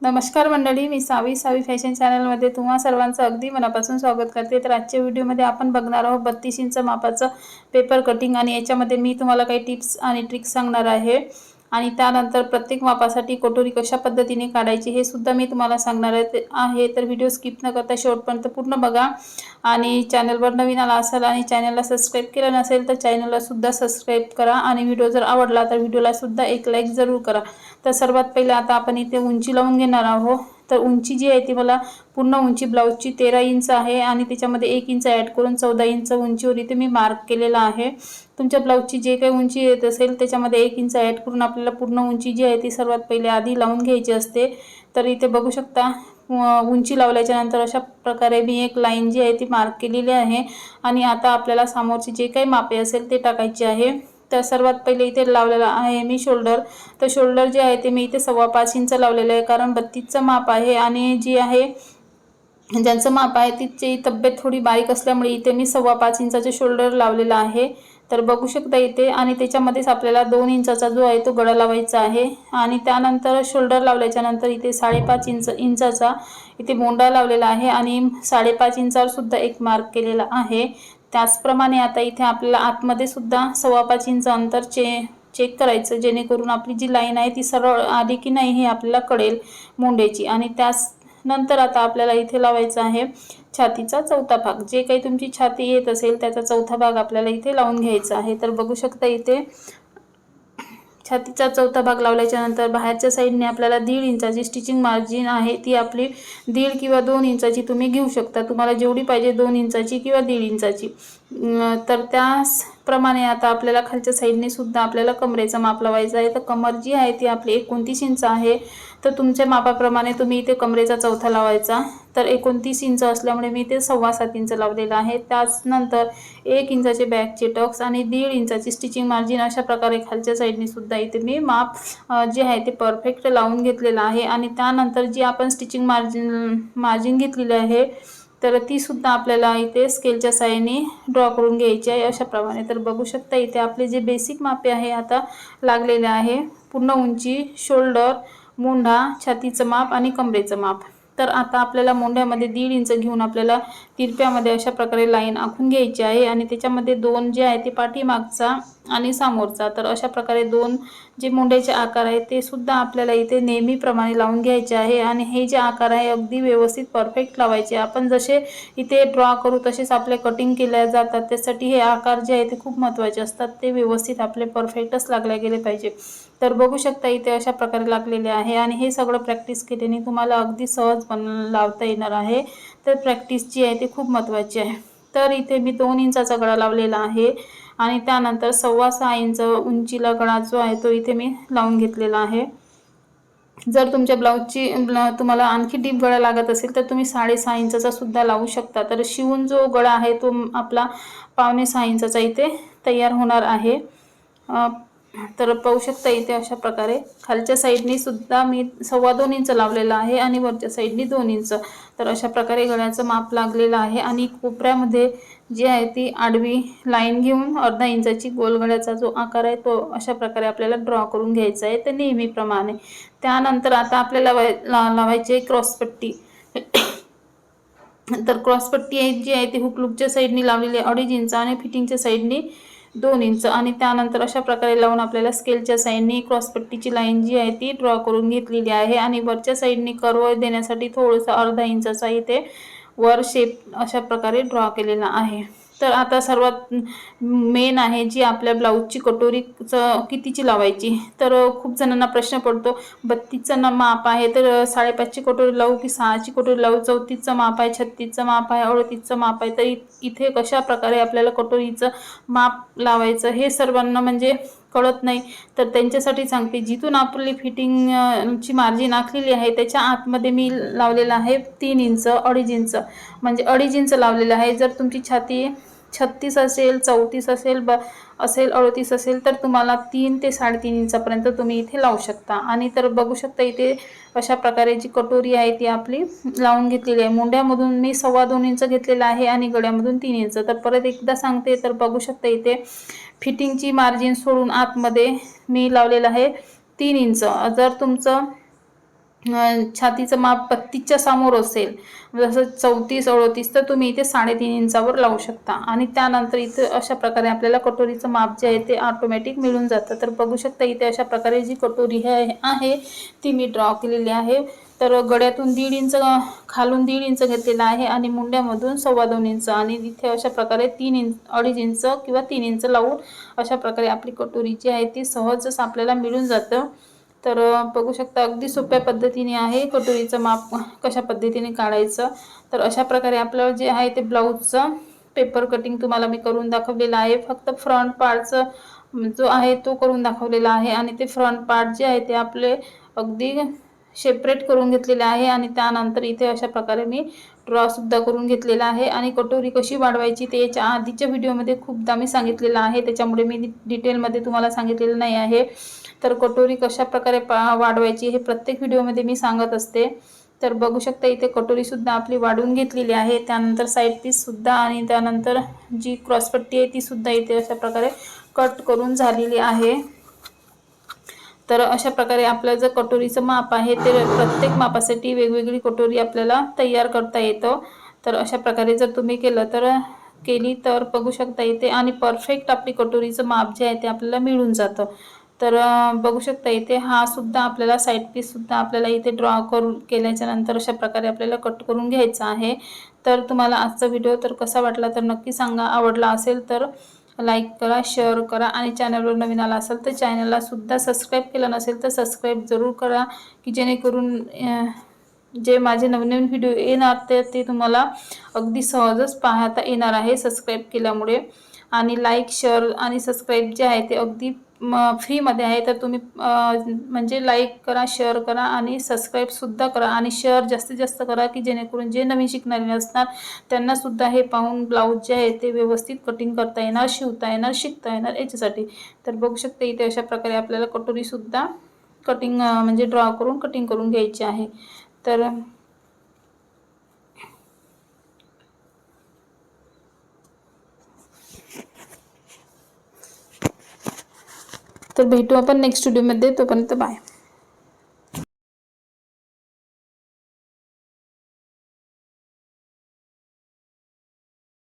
नमस्कार मंडळी मी सावी सावी फॅशन चॅनलमध्ये तुम्हा सर्वांचं अगदी मनापासून स्वागत करते. तर आजच्या व्हिडिओमध्ये आपण बघणार आहोत बत्तीस इंच मापाचं पेपर कटिंग आणि याच्यामध्ये मी तुम्हाला काही टिप्स आणि ट्रिक्स सांगणार आहे. आणि त्यानंतर प्रत्येक मापासाठी कटोरी कशा पद्धतीने काढायची हे सुद्धा मी तुम्हाला सांगणार आहे. तर व्हिडिओ स्किप न करता शेवटपर्यंत पूर्ण बघा. आणि चॅनलवर नवीन आला असाल आणि चॅनलला सबस्क्राईब केलं नसेल तर चॅनलला सुद्धा सबस्क्राईब करा. आणि व्हिडिओ जर आवडला तर व्हिडिओला सुद्धा एक लाईक जरूर करा. तर सर्वात पहिले आता आपण इथे उंची लावून घेणार आहोत. तर उंची जी आहे ती मला पूर्ण उंची ब्लाऊजची तेरा इंच आहे आणि त्याच्यामध्ये एक इंच ॲड करून चौदा इंच उंचीवर इथे मी मार्क केलेला आहे. तुमच्या ब्लाऊजची जे काही उंची येत असेल त्याच्यामध्ये एक इंच ॲड करून आपल्याला पूर्ण उंची जी आहे ती सर्वात पहिले आधी लावून घ्यायची असते. तर इथे बघू शकता उंची लावल्याच्या नंतर अशा प्रकारे मी एक लाईन जी आहे ती मार्क केलेली आहे. आणि आता आपल्याला समोरची जे काही मापे असेल ते टाकायचे आहे. तर सर्वात पहिले इथे लावलेला आहे मी शोल्डर. तर शोल्डर जे आहे ते मी इथे सव्वा पाच इंच लावलेलं आहे कारण बत्तीसचं माप आहे आणि जी आहे ज्यांचं माप आहे तिची तब्येत थोडी बारीक असल्यामुळे इथे मी सव्वा पाच इंचाचे शोल्डर लावलेलं आहे. तर बघू शकता इथे आणि त्याच्यामध्येच आपल्याला दोन इंचाचा जो आहे तो गळा लावायचा आहे आणि त्यानंतर शोल्डर लावल्याच्या नंतर इथे साडेपाच इंच इंचाचा इथे मोंडा लावलेला आहे आणि साडेपाच इंचावर सुद्धा एक मार्क केलेला आहे. त्याचप्रमाणे आता इथे आपल्याला आतमध्ये सुद्धा सव्वा पाच इंच अंतर चे चेक करायचं जेणेकरून आपली जी लाईन आहे ती सरळ आली की नाही हे आपल्याला कळेल मोंड्याची आणि त्याच नंतर आता आपल्याला इथे लावायचं आहे छातीचा चौथा भाग. जे काही तुमची छाती येत असेल त्याचा चौथा भाग आपल्याला इथे लावून घ्यायचा आहे. तर बघू शकता इथे छातीचा चौथा भाग लावल्याच्या नंतर बाहेरच्या साईडने आपल्याला दीड इंचाची स्टिचिंग मार्जिन आहे. ती आपली दीड किंवा दोन इंचाची तुम्ही घेऊ शकता. तुम्हाला जेवढी पाहिजे दोन इंचाची किंवा दीड इंचाची. तर त्याचप्रमाणे आता आपल्याला खालच्या साईडने सुद्धा आपल्याला कमरेचा माप लावायचा आहे. तर कमर जी आहे ती आपली एकोणतीस इंच आहे. तर तुमच्या मापाप्रमाणे तुम्ही इथे कमरेचा चौथा लावायचा. तर एकोणतीस इंच असल्यामुळे मी इथे सव्वा सात इंच लावलेलं आहे. त्याचनंतर एक इंचाचे बॅकचे टक्स आणि दीड इंचाची स्टिचिंग मार्जिन अशा प्रकारे खालच्या साईडने सुद्धा इथे मी माप जे आहे ते परफेक्ट लावून घेतलेलं आहे. आणि त्यानंतर जी आपण स्टिचिंग मार्जिन मार्जिन घेतलेली आहे तर ती सुद्धा आपल्याला इथे स्केलच्या साह्याने ड्रॉ करून घ्यायची आहे. अशाप्रमाणे तर बघू शकता इथे आपले जे बेसिक मापे आहे आता लागलेले आहे. पूर्ण उंची शोल्डर मुंढा छातीचं माप आणि कमरेचं माप. तर आता आपल्याला मोंढ्यामध्ये दीड इंच घेऊन आपल्याला तिरप्यामध्ये अशा प्रकारे लाईन आखून घ्यायची आहे आणि त्याच्यामध्ये दोन जे आहे ते पाठीमागचा आणि समोरचा. तर अशा प्रकारे दोन जे मुंड्याचे आकार आहेत ते सुद्धा आपल्याला इथे नेहमीप्रमाणे लावून घ्यायचे आहे आणि हे जे आकार आहे अगदी व्यवस्थित परफेक्ट लावायचे. आपण जसे इथे ड्रॉ करू तसेच आपले कटिंग केल्या जातात त्यासाठी हे आकार जे आहे ते खूप महत्त्वाचे असतात. ते व्यवस्थित आपले परफेक्टच लागले गेले पाहिजे. तर बघू शकता इथे अशा प्रकारे लागलेले आहे आणि हे सगळं प्रॅक्टिस केल्याने तुम्हाला अगदी सहज पण लावता येणार आहे. तर प्रॅक्टिस जी आहे ती खूप महत्त्वाची आहे. तर इथे मी दोन इंचाचा गळा लावलेला आहे आणि त्यानंतर सव्वा सहा इंच उंचीला गळा जो आहे तो इथे मी लावून घेतलेला आहे. जर तुमच्या ब्लाऊजची तुम्हाला आणखी डीप गळा लागत असेल तर तुम्ही साडेसहा इंचाचा सुद्धा लावू शकता. तर शिवून जो गळा आहे तो आपला पावणे सहा इंचाचा इथे तयार होणार आहे. तर पाहू शकता इथे अशा प्रकारे. खालच्या साईडनी सुद्धा मी सव्वा दोन इंच लावलेला आहे आणि वरच्या साईडनी दोन इंच. तर अशा प्रकारे गळ्याचं माप लागलेलं आहे आणि कोपऱ्यामध्ये जी आहे ती आडवी लाईन घेऊन अर्धा इंचाची गोलगळ्याचा जो आकार आहे तो अशा प्रकारे आपल्याला ड्रॉ करून घ्यायचा आहे. तर नेहमीप्रमाणे. त्यानंतर आता आपल्याला लावायची आहे क्रॉसपट्टी तर क्रॉसपट्टी आहे जी आहे ती हुकलुकच्या साईडनी लावलेली आहे. अडीच इंच आणि फिटिंगच्या साईडनी दोन इंच. आणि त्यानंतर अशा प्रकारे लावून आपल्याला स्केलच्या साईडनी क्रॉसपट्टीची लाईन जी आहे ती ड्रॉ करून घेतलेली आहे. आणि वरच्या साईडनी कर्व देण्यासाठी थोडंसं अर्धा इंचाचा इथे वर शेप अशा प्रकारे ड्रॉ केलेला आहे. तर आता सर्वात मेन आहे जी आपल्या ब्लाऊजची कटोरीचं कितीची लावायची? तर खूप जणांना प्रश्न पडतो बत्तीसचं ना माप आहे तर साडेपाचची कटोरी लावू की सहाची कटोरी लावू? चौतीसचं माप आहे छत्तीसचं माप आहे अडतीसचं माप आहे तर इथे कशा प्रकारे आपल्याला कटोरीचं माप लावायचं हे सर्वांना म्हणजे कळत नाही. तर त्यांच्यासाठी सांगते जिथून आपली फिटिंगची मार्जिन आखलेली आहे त्याच्या आतमध्ये मी लावलेलं आहे तीन इंच अडीच इंच म्हणजे अडीच इंच लावलेलं आहे. जर तुमची छाती छत्तीस असेल चौतीस असेल ब असेल अडतीस असेल तर तुम्हाला तीन ते साडेतीन इंचापर्यंत तुम्ही इथे लावू शकता. आणि तर बघू शकता इथे अशा प्रकारे जी कटोरी आहे ती आपली लावून घेतलेली आहे. मुंड्यामधून मी सव्वा दोन इंच घेतलेला आहे आणि गड्यामधून तीन इंच. तर परत एकदा सांगते तर बघू शकता इथे फिटिंगची मार्जिन सोडून आतमध्ये मी लावलेलं आहे तीन इंच. जर तुमचं छातीचं माप बत्तीसच्या समोर असेल जसं चौतीस अडतीस तर तुम्ही इथे साडेतीन इंचावर लावू शकता. आणि त्यानंतर इथे अशा प्रकारे आपल्याला कटोरीचं माप जे आहे ते ऑटोमॅटिक मिळून जातं. तर बघू शकता इथे अशा प्रकारे जी कटोरी आहे आहे ती मी ड्रॉ केलेली आहे. तर गड्यातून दीड इंच खालून दीड इंच घेतलेला आहे आणि मुंड्यामधून सव्वा दोन इंच. आणि इथे अशा प्रकारे तीन इंच अडीच इंच किंवा तीन इंच लावून अशा प्रकारे आपली कटोरी जी आहे ती सहजच आपल्याला मिळून जातं. तर बघू शकता अगदी सोप्या पद्धतीने आहे. कटोरीचं माप कशा पद्धतीने काढायचं? तर अशा प्रकारे आपलं जे आहे ते ब्लाऊजचं पेपर कटिंग तुम्हाला मी करून दाखवलेलं आहे. फक्त फ्रंट पार्टचं जो आहे तो करून दाखवलेला आहे आणि ते फ्रंट पार्ट जे आहे ते आपले अगदी सेपरेट करून घेतलेले आहे आणि त्यानंतर इथे अशा प्रकारे मी ड्रॉसुद्धा करून घेतलेला आहे आणि कटोरी कशी वाढवायची ते याच्या आधीच्या व्हिडिओमध्ये खूपदा मी सांगितलेलं आहे. त्याच्यामुळे मी डिटेलमध्ये तुम्हाला सांगितलेलं नाही आहे. तर कटोरी कशा प्रकारे पा वाढवायची हे प्रत्येक व्हिडिओमध्ये मी सांगत असते. तर बघू शकता इथे कटोरीसुद्धा आपली वाढून घेतलेली आहे. त्यानंतर साईड पीससुद्धा आणि त्यानंतर जी क्रॉसपट्टी आहे तीसुद्धा इथे अशा प्रकारे कट करून झालेली आहे. तर अशा प्रकारे आपलं जर कटोरीचं माप आहे ते प्रत्येक मापासाठी वेगवेगळी कटोरी आपल्याला तयार करता येतं. तर अशा प्रकारे जर तुम्ही केलं तर केली तर बघू शकता इथे आणि परफेक्ट आपली कटोरीचं माप जे आहे ते आपल्याला मिळून जातं. तर बघू शकता इथे हा सुद्धा आपल्याला साईड पीससुद्धा आपल्याला इथे ड्रॉ करून केल्याच्यानंतर अशा प्रकारे आपल्याला कट करून घ्यायचा आहे. तर तुम्हाला आजचा व्हिडिओ तर कसा वाटला तर नक्की सांगा. आवडला असेल तर लाईक करा शेअर करा आणि चॅनलवर नवीन आला असेल तर चॅनलला सुद्धा सबस्क्राईब केलं नसेल तर सबस्क्राईब जरूर करा की जेणेकरून जे माझे नवीन व्हिडिओ येणार ते ते तुम्हाला अगदी सहजच पाहता येणार आहे सबस्क्राईब केल्यामुळे. आणि लाईक शेअर आणि सबस्क्राईब जे आहे ते अगदी म फ्रीमध्ये आहे तर तुम्ही म्हणजे लाईक करा शेअर करा आणि सबस्क्राईबसुद्धा करा आणि शेअर जास्तीत जास्त करा की जेणेकरून जे नवीन शिकणारे असणार त्यांनासुद्धा हे पाहून ब्लाऊज जे आहे ते व्यवस्थित कटिंग करता येणार शिवता येणार शिकता येणार याच्यासाठी. तर बघू शकते इथे अशा प्रकारे आपल्याला कटोरीसुद्धा कटिंग म्हणजे ड्रॉ करून कटिंग करून घ्यायची आहे. तर तर भेटू आपण नेक्स्ट व्हिडिओमध्ये तोपर्यंत बाय